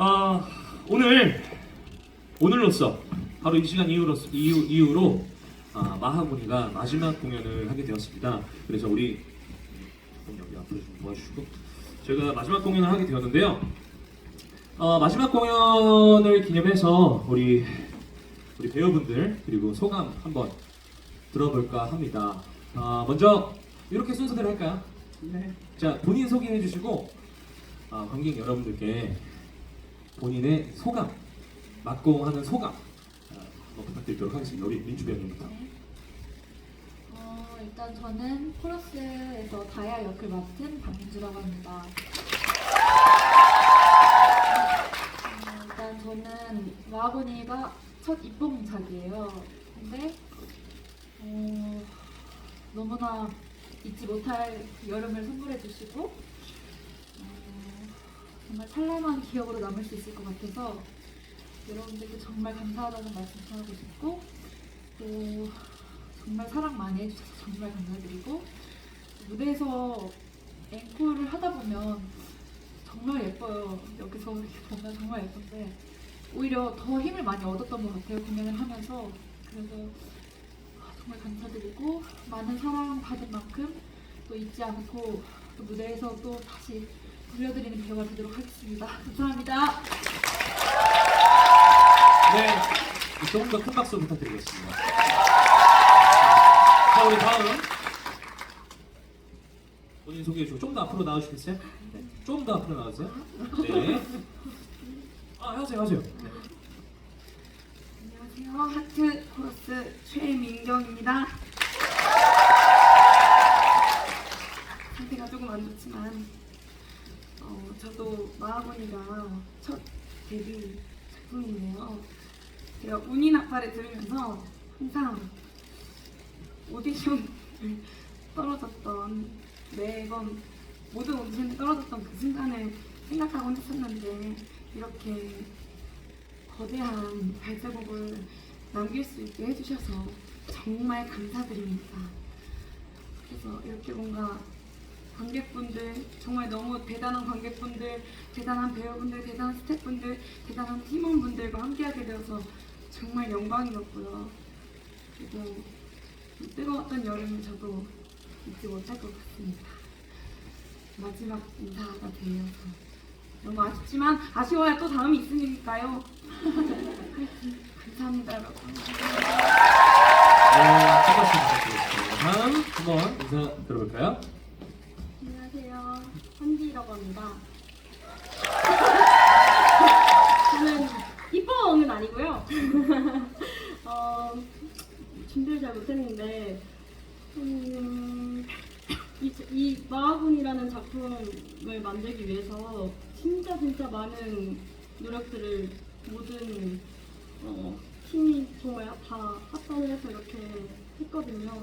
아 오늘 오늘로써 바로 이 시간 이후로 이후, 이후로 아, 마하모니가 마지막 공연을 하게 되었습니다. 그래서 우리 그럼 여기 앞으로 좀 도와주시고 저희가 마지막 공연을 하게 되었는데요. 어, 마지막 공연을 기념해서 우리 우리 배우분들 그리고 소감 한번 들어볼까 합니다. 아, 먼저 이렇게 순서대로 할까요? 네. 자 본인 소개해 주시고 아, 관객 여러분들께 본인의 소감 막공하는 소감 아, 한번 부탁드리도록 하겠습니다. 우리 민주 배우님부터. 어, 일단 저는 코러스에서 다야 역을 맡은 박민주라고 합니다. 어, 일단 저는 마하보니가 첫 입봉작이에요. 근데 어, 너무나 잊지 못할 여름을 선물해 주시고 어, 정말 찬란한 기억으로 남을 수 있을 것 같아서 여러분들께 정말 감사하다는 말씀 전하고 싶고 또 정말 사랑 많이 해주셔서 정말 감사드리고 무대에서 앵콜을 하다 보면 정말 예뻐요. 여기서 이렇게 보면 정말 예쁜데 오히려 더 힘을 많이 얻었던 것 같아요. 공연을 하면서 그래서 아, 정말 감사드리고 많은 사랑 받은 만큼 또 잊지 않고 또 무대에서 또 다시 불려드리는 배우가 되도록 하겠습니다. 감사합니다. 네, 조금 더 큰 박수 부탁드리겠습니다. 자 우리 다음 본인 소개해 주고 좀 더 앞으로 나와주시겠어요? 네. 좀 더 앞으로 나와주세요. 네. 아 하세요 하세요. 네. 안녕하세요. 하트 코러스 최민경입니다. 상태가 조금 안 좋지만 어, 마하보니가 첫 데뷔 작품이네요. 제가 운이 나팔을 들으면서 항상 오디션을 떨어졌던 매번 모든 오디션에 떨어졌던 그 순간을 생각하곤 했었는데 이렇게 거대한 발자국을 남길 수 있게 해주셔서 정말 감사드립니다. 그래서 이렇게 뭔가 관객분들, 정말 너무 대단한 관객분들, 대단한 배우분들, 대단한 스태프분들, 대단한 팀원분들과 함께하게 되어서 정말 영광이었고요. 그리고 이 뜨거웠던 여름을 저도 잊지 못할 것 같습니다. 마지막 인사가 되어서 너무 아쉽지만 아쉬워야 또 다음이 있으니까요. 감사합니다 여러분. 네, 큰 박수 부탁드리겠습니다. 다음 한번 인사 들어볼까요? 한지라고 합니다. 저는 이뻐는 아니고요. 어, 준비를 잘 못했는데 음, 이, 이 마하군이라는 작품을 만들기 위해서 진짜 진짜 많은 노력들을 모든 어, 팀이 정말 다 합산을 해서 이렇게 했거든요.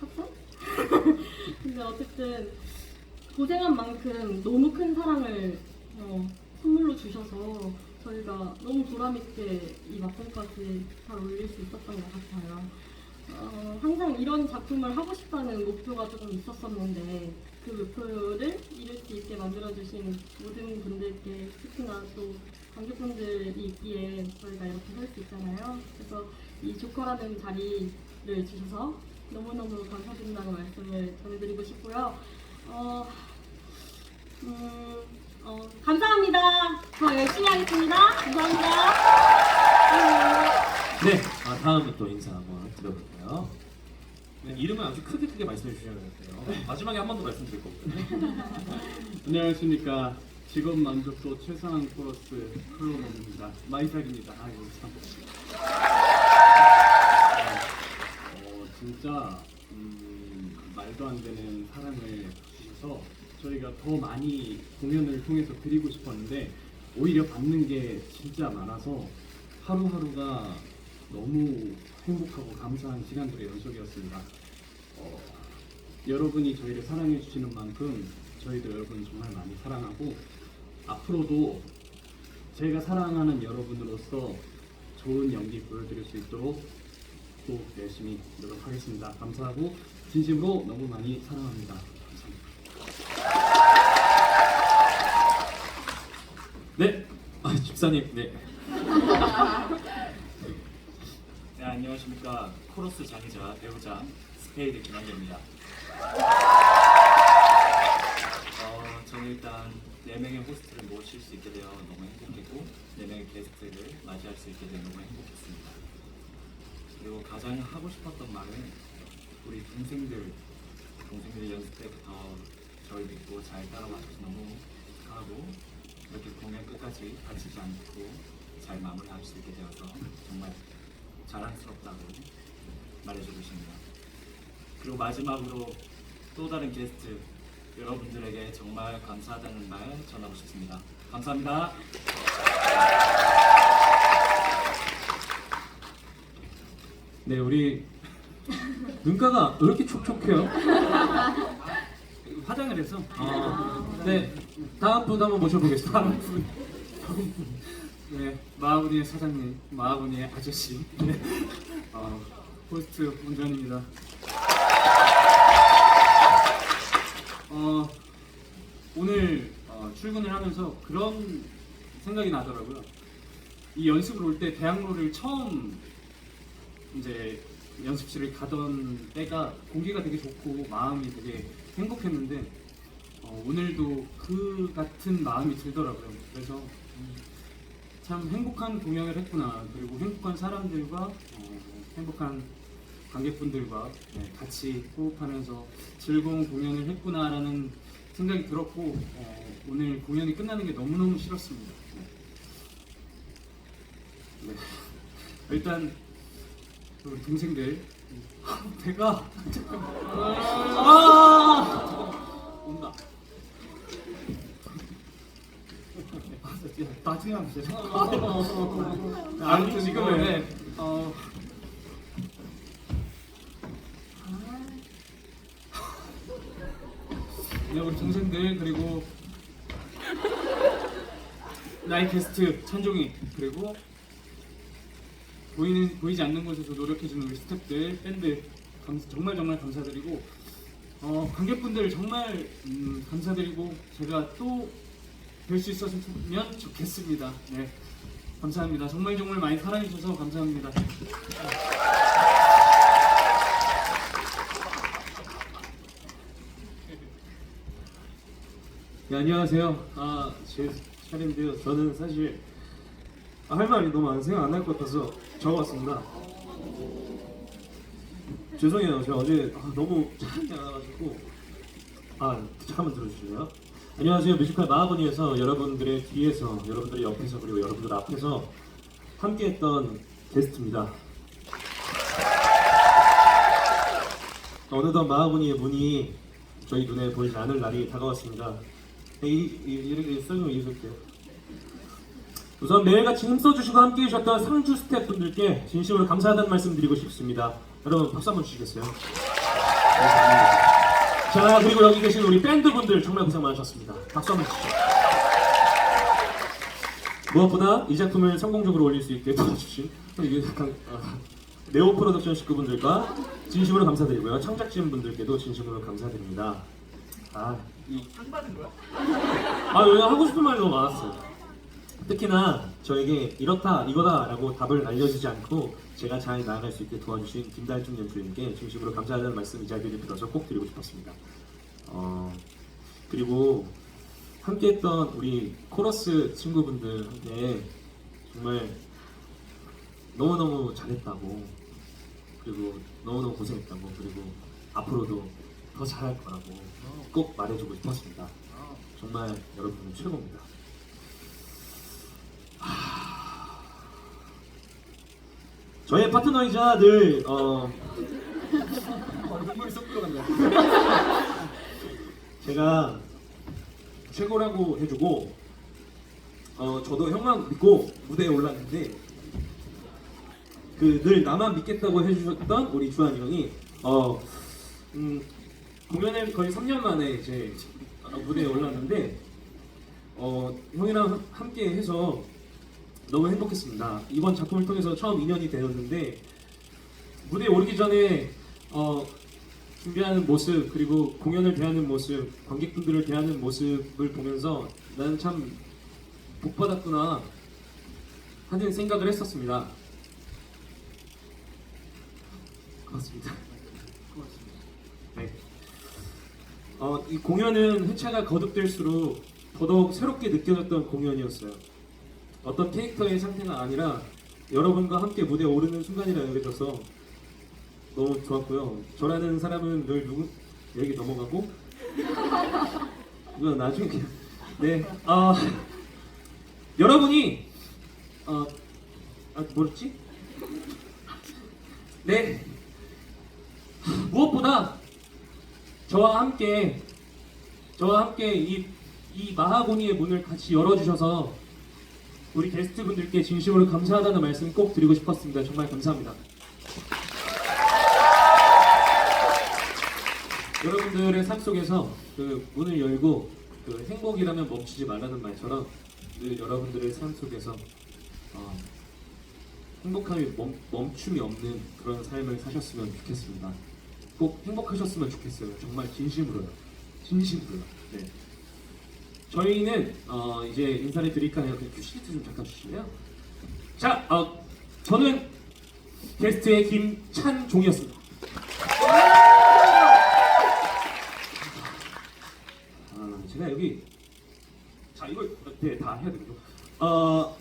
합산? 근데 어쨌든 고생한 만큼 너무 큰 사랑을 어, 선물로 주셔서 저희가 너무 보람있게 이 막공까지 잘 올릴 수 있었던 것 같아요. 어, 항상 이런 작품을 하고 싶다는 목표가 조금 있었었는데 그 목표를 이룰 수 있게 만들어주신 모든 분들께 특히나 또 관객분들이 있기에 저희가 이렇게 할 수 있잖아요. 그래서 이 조커라는 자리를 주셔서 너무너무 감사드린다는 말씀을 전해드리고 싶고요. 어, 음, 어, 감사합니다. 더 열심히 하겠습니다. 감사합니다. 네, 아, 다음에 또 인사 한번 드려볼까요? 네, 이름은 아주 크게 크게 말씀해 주셔야 돼요. 마지막에 한 번 더 말씀드릴 거거든요. 안녕하십니까 직업 만족도 최상한 코러스 클로버입니다 마이삭입니다 아이고 참 어, 진짜 음, 말도 안 되는 사랑을 주셔서 저희가 더 많이 공연을 통해서 드리고 싶었는데 오히려 받는 게 진짜 많아서 하루하루가 너무 행복하고 감사한 시간들의 연속이었습니다. 어, 여러분이 저희를 사랑해 주시는 만큼 저희도 여러분 정말 많이 사랑하고 앞으로도 제가 사랑하는 여러분으로서 좋은 연기 보여드릴 수 있도록 또 열심히 노력하겠습니다. 감사하고 진심으로 너무 많이 사랑합니다. 감사합니다. 네, 아, 박사님, 네. 네, 안녕하십니까. 코러스 장이자 배우자 스페이드 김한재입니다. 어, 저는 일단 4명의 호스트를 모실 수 있게 되어 너무 행복했고 4명의 게스트를 맞이할 수 있게 되어 너무 행복했습니다. 그리고 가장 하고 싶었던 말은 우리 동생들, 동생들 연습 때부터 저를 믿고 잘 따라와줘서 너무 축하하고 이렇게 공연 끝까지 다치지 않고 잘 마무리할 수 있게 되어서 정말 자랑스럽다고 말해주고 싶네요. 그리고 마지막으로 또 다른 게스트 여러분들에게 정말 감사하다는 말 전하고 싶습니다. 감사합니다. 네, 우리 눈가가 왜 이렇게 촉촉해요? 화장을 해서 아, 네, 다음 분 한번 모셔보겠습니다. 다음 분. 네, 마하군이의 사장님, 마하군이의 아저씨, 네. 어, 호스트 문전입니다. 어, 오늘 어, 출근을 하면서 그런 생각이 나더라고요. 이 연습을 올 때 대학로를 처음 이제 연습실을 가던 때가 공기가 되게 좋고 마음이 되게 행복했는데 어, 오늘도 그 같은 마음이 들더라고요. 그래서 음, 참 행복한 공연을 했구나. 그리고 행복한 사람들과 어, 행복한 관객분들과 네, 같이 호흡하면서 즐거운 공연을 했구나라는 생각이 들었고 어, 오늘 공연이 끝나는 게 너무너무 싫었습니다. 네. 네. 일단 우리 동생들 배가 아 온다. 나중에 하면 되죠. 아무튼 지금은 네, 어, 네, 우리 동생들 그리고 나의 게스트 찬종이 그리고 보이는 보이지 않는 곳에서 노력해주는 우리 스태프들 밴드 감- 정말 정말 감사드리고 어, 관객분들 정말 음, 감사드리고 제가 또 뵐수 있었으면 좋겠습니다. 네, 감사합니다. 정말 정말 많이 사랑해주셔서 감사합니다. 네, 안녕하세요. 아, 제 차례인데요. 저는 사실 할 말이 너무 안 생각 안 날 것 같아서 적어왔습니다. 죄송해요. 제가 어제 아, 너무 잠이 안 와가지고 아 잠깐만 들어주실래요? 안녕하세요. 뮤지컬 마하보니에서 여러분들의 뒤에서, 여러분들의 옆에서 그리고 여러분들 앞에서 함께했던 게스트입니다. 어느덧 마하보니의 문이 저희 눈에 보이지 않을 날이 다가왔습니다. 이, 이, 이렇게 설명 읽을게요. 우선 매일같이 힘써주시고 함께 해주셨던 상주 스태프분들께 진심으로 감사하다는 말씀 드리고 싶습니다. 여러분 박수 한번 주시겠어요? 감사합니다. 자 그리고 여기 계신 우리 밴드분들 정말 고생 많으셨습니다. 박수 한번 주시죠. 무엇보다 이 작품을 성공적으로 올릴 수 있게 도와주신 이게 약간 아, 네오 프로덕션 식구분들과 진심으로 감사드리고요. 창작진 분들께도 진심으로 감사드립니다. 아, 이 아, 여기 하고 싶은 말이 너무 많았어요. 특히나 저에게 이렇다, 이거다라고 답을 알려주지 않고 제가 잘 나아갈 수 있게 도와주신 김달중 연출님께 진심으로 감사하다는 말씀 이 자리를 빌어서 꼭 드리고 싶었습니다. 어, 그리고 함께했던 우리 코러스 친구분들한테 정말 너무너무 잘했다고 그리고 너무너무 고생했다고 그리고 앞으로도 더 잘할 거라고 꼭 말해주고 싶었습니다. 정말 여러분은 최고입니다. 저의 파트너이자 늘 어. 제가 최고라고 해주고 어, 저도 형만 믿고 무대에 올랐는데 그 늘 나만 믿겠다고 해주셨던 우리 주한이 형이 어, 음, 공연을 거의 3년 만에 이제 어, 무대에 올랐는데 어, 형이랑 함께 해서 너무 행복했습니다. 이번 작품을 통해서 처음 인연이 되었는데 무대에 오르기 전에 어, 준비하는 모습 그리고 공연을 대하는 모습 관객분들을 대하는 모습을 보면서 나는 참 복받았구나 하는 생각을 했었습니다. 고맙습니다. 네. 어, 이 공연은 회차가 거듭될수록 더더욱 새롭게 느껴졌던 공연이었어요. 어떤 캐릭터의 상태가 아니라 여러분과 함께 무대에 오르는 순간이라 여겨져서 너무 좋았고요. 저라는 사람은 늘 누구 여기 넘어가고 이건 나중에 네. 아 여러분이 어 아, 뭐였지? 네. 무엇보다 저와 함께 저와 함께 이, 이 마하고니의 문을 같이 열어주셔서 우리 게스트분들께 진심으로 감사하다는 말씀 꼭 드리고 싶었습니다. 정말 감사합니다. 여러분들의 삶 속에서 그 문을 열고 그 행복이라면 멈추지 말라는 말처럼 늘 여러분들의 삶 속에서 어, 행복함이 멈, 멈춤이 없는 그런 삶을 사셨으면 좋겠습니다. 꼭 행복하셨으면 좋겠어요. 정말 진심으로요. 진심으로요. 네. 저희는 어, 이제 인사를 드릴까요? 그 큐시트 좀 잠깐 주실래요? 자, 어, 저는 게스트의 김찬종이었습니다. 아, 제가 여기 자 이걸 네, 다 해야 되죠. 어,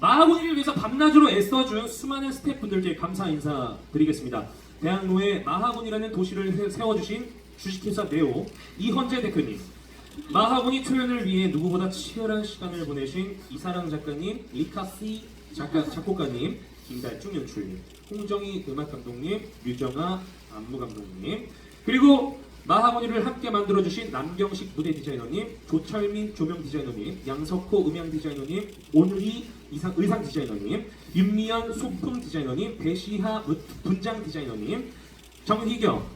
마하고니를 위해서 밤낮으로 애써준 수많은 스태프분들께 감사 인사 드리겠습니다. 대학로에 마하고니라는 도시를 세- 세워주신 주식회사 네오 이헌재 대표님, 마하고니 초연을 위해 누구보다 치열한 시간을 보내신 이사랑 작가님, 리카 씨 작가, 작곡가님, 김달중 연출님, 홍정희 음악 감독님, 류정아 안무 감독님, 그리고 마하모니를 함께 만들어주신 남경식 무대 디자이너님, 조철민 조명 디자이너님, 양석호 음향 디자이너님, 온리 이상, 의상 디자이너님, 윤미연 소품 디자이너님, 배시하 무- 분장 디자이너님, 정희경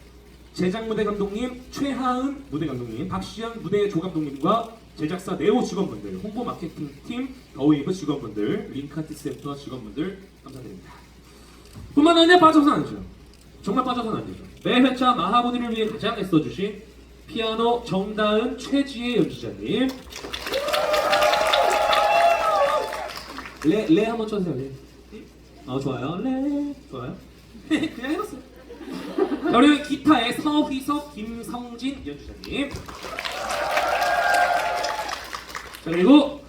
제작 무대 감독님, 최하은 무대 감독님, 박시현 무대 조감독님과 제작사 네오 직원분들, 홍보 마케팅 팀, 더웨이브 직원분들, 링카트 센터 직원분들 감사드립니다. 뿐만 아니라 빠져서는 안 되죠. 정말 빠져서는 안 되죠. 매 회차 마하보니를 위해 가장 애써주신 피아노 정다은 최지혜 연주자님. 레, 레 한번 쳐주세요, 레. 아, 좋아요. 레. 좋아요. 그냥 해봤어요. 자, 그리고 기타의 서휘석, 김성진 연주자님. 자, 그리고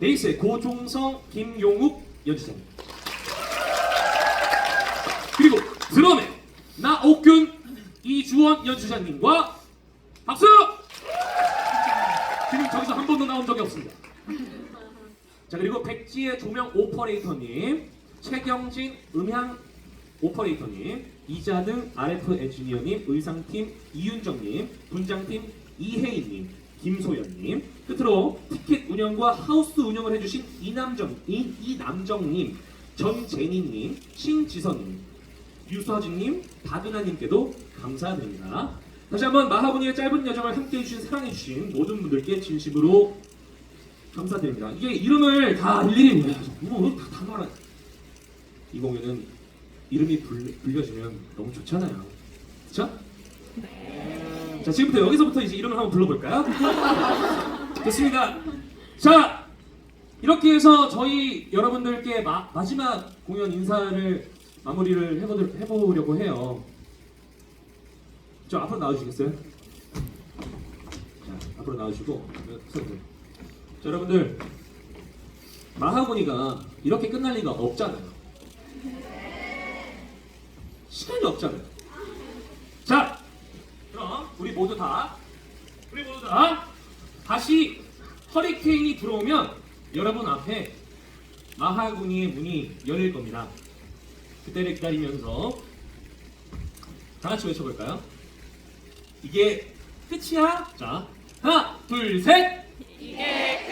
베이스의 고종성, 김용욱 연주자님. 그리고 드럼의 나옥균, 이주원 연주자님과 박수! 지금 저기서 한 번도 나온 적이 없습니다. 자 그리고 백지의 조명 오퍼레이터님, 최경진 음향 오퍼레이터님, 이자등 RF 엔지니어님, 의상팀 이윤정님, 분장팀 이혜인님, 김소연님, 끝으로 티켓 운영과 하우스 운영을 해주신 이남정, 이, 이남정님, 전재니님, 신지선님, 유서진님, 박은하님께도 감사드립니다. 다시 한번 마하보니의 짧은 여정을 함께 해 주신 사랑해 주신 모든 분들께 진심으로 감사드립니다. 이게 이름을 다 일일이 뭐다 다 말한 이 공연은 이름이 불, 불려지면 너무 좋잖아요. 그렇죠? 자 지금부터 여기서부터 이제 이름을 한번 불러볼까요? 좋습니다. 자 이렇게 해서 저희 여러분들께 마, 마지막 공연 인사를 마무리를 해보, 해보려고 해요. 저 앞으로 나와주시겠어요? 자, 앞으로 나와주시고 서세요. 자, 여러분들 마하고니가 이렇게 끝날 리가 없잖아요. 시간이 없잖아요. 자, 그럼 우리 모두 다 우리 모두 다 다시 허리케인이 들어오면 여러분 앞에 마하고니의 문이 열릴 겁니다. 그때를 기다리면서 다 같이 외쳐볼까요? 이게 끝이야? 자, 하나, 둘, 셋! 이게